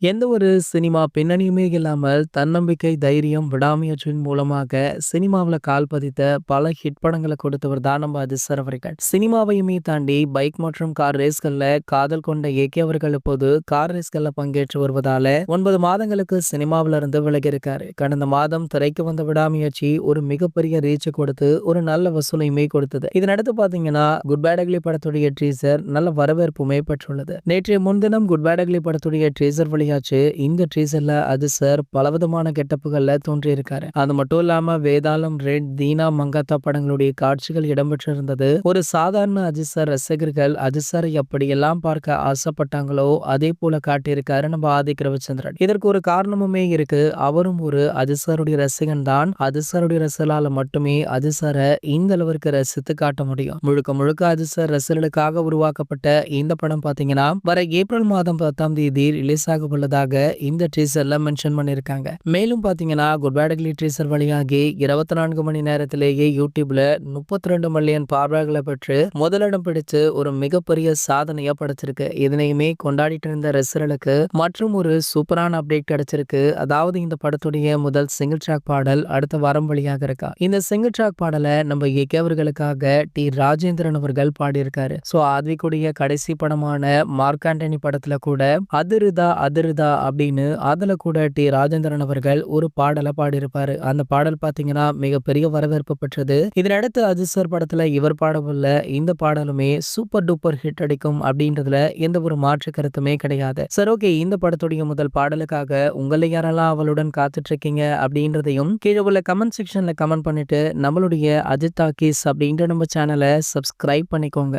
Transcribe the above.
எந்த ஒரு சினிமா பின்னணியுமே இல்லாமல் தன்னம்பிக்கை, தைரியம், விடாமுயற்சியின் மூலமாக சினிமாவுல கால் பதித்த பல ஹிட் படங்களை கொடுத்தவர் தான் நம்ம அதிசர் அவர்கள். சினிமாவையுமே தாண்டி பைக் மற்றும் கார் ரேஸ்கள்ல காதல் கொண்ட ஏகே அவர்கள் இப்போது கார் ரேஸ்களில் பங்கேற்று வருவதால ஒன்பது மாதங்களுக்கு சினிமாவில இருந்து விலகி இருக்காரு. கடந்த மாதம் திரைக்கு வந்த விடாமுயற்சி ஒரு மிகப்பெரிய ரீச் கொடுத்து ஒரு நல்ல வசூலையுமே கொடுத்தது. இதனடுத்து பாத்தீங்கன்னா குட் பேடக்லி படத்துடைய ட்ரீசர் நல்ல வரவேற்புமே பெற்றுள்ளது. நேற்றைய முன்தினம் குட் பேடக்லி படத்துடைய படத்துடைய வழி வெளியாச்சு. இந்த ட்ரீசர்ல அது சார் பலவிதமான கெட்டப்புகள்ல தோன்றியிருக்காரு. அது மட்டும் இல்லாம வேதாளம், ரெட், தீனா, மங்காத்தா படங்களுடைய காட்சிகள் இடம்பெற்றிருந்தது. ஒரு சாதாரண அஜித் ரசிகர்கள் அஜித் சாரை எப்படியெல்லாம் பார்க்க ஆசைப்பட்டாங்களோ அதே போல காட்டியிருக்காரு நம்ம ஆதிக் ரவிச்சந்திரன். இதற்கு ஒரு காரணமுமே இருக்கு. அவரும் ஒரு அஜித் சாருடைய ரசிகன் தான். அஜித் சாருடைய மட்டுமே அஜித் சாரை இந்த அளவிற்கு ரசித்து காட்ட முடியும். முழுக்க முழுக்க அஜித் சார் ரசிகர்களுக்காக உருவாக்கப்பட்ட இந்த படம் பாத்தீங்கன்னா வர ஏப்ரல் மாதம் பத்தாம் தேதி ரிலீஸ் ஆக உள்ளதாக இந்த டீசர்ல மென்ஷன் பண்ணிருக்காங்க. மேலும் பாத்தீங்கன்னா குட் பேட் அக்லி டீசர் வெளியாகி 24 மணி நேரத்திலேயே யூடியூப்ல 32 மில்லியன் பார்வைகளை பெற்று முதலிடம் பிடிச்சு ஒரு மிகப்பெரிய சாதனையா படைச்சிருக்கு. இதனையுமே கொண்டாடிட்டு இருந்த ரசிகர்களுக்கு மற்றும் ஒரு சூப்பரான அப்டேட் கிடைச்சிருக்கு. அதாவது இந்த படத்துடைய முதல் சிங்கிள் ட்ராக் பாடல் அடுத்த வாரம் வழியாக இருக்கா. இந்த சிங்கிள் ட்ராக் பாடலை நம்ம ஏகே அவர்களுக்காக டி ராஜேந்திரன் அவர்கள் பாடியிருக்காரு. சோ ஆத்விக்குடைய கடைசி படமான மார்க் ஆண்டனி படத்துல கூட அதிருதா அதிருதா அப்படின்னு அதில் கூட டி ராஜேந்திரன் அவர்கள் ஒரு பாடலை பாடியிருப்பாரு. அந்த பாடல் பாத்தீங்கன்னா மிகப்பெரிய வரவேற்பு பெற்றது. இதனடுத்து அஜித் சார் படத்துல இவர் பாடவுள்ள இந்த பாடலுமே சூப்பர் டூப்பர் ஹிட் அடிக்கும் அப்படின்றதுல எந்த ஒரு மாற்று கருத்துமே கிடையாது. சரி ஓகே இந்த படத்துடைய முதல் பாடலுக்காக உங்களை யாரெல்லாம் அவளுடன் காத்துட்டு இருக்கீங்க அப்படின்றதையும் கீழே உள்ள கமெண்ட் செக்ஷன்ல கமெண்ட் பண்ணிட்டு நம்மளுடைய அஜித் டாக்கீஸ் அப்படின்ற நம்ம சேனலை சப்ஸ்கிரைப் பண்ணிக்கோங்க.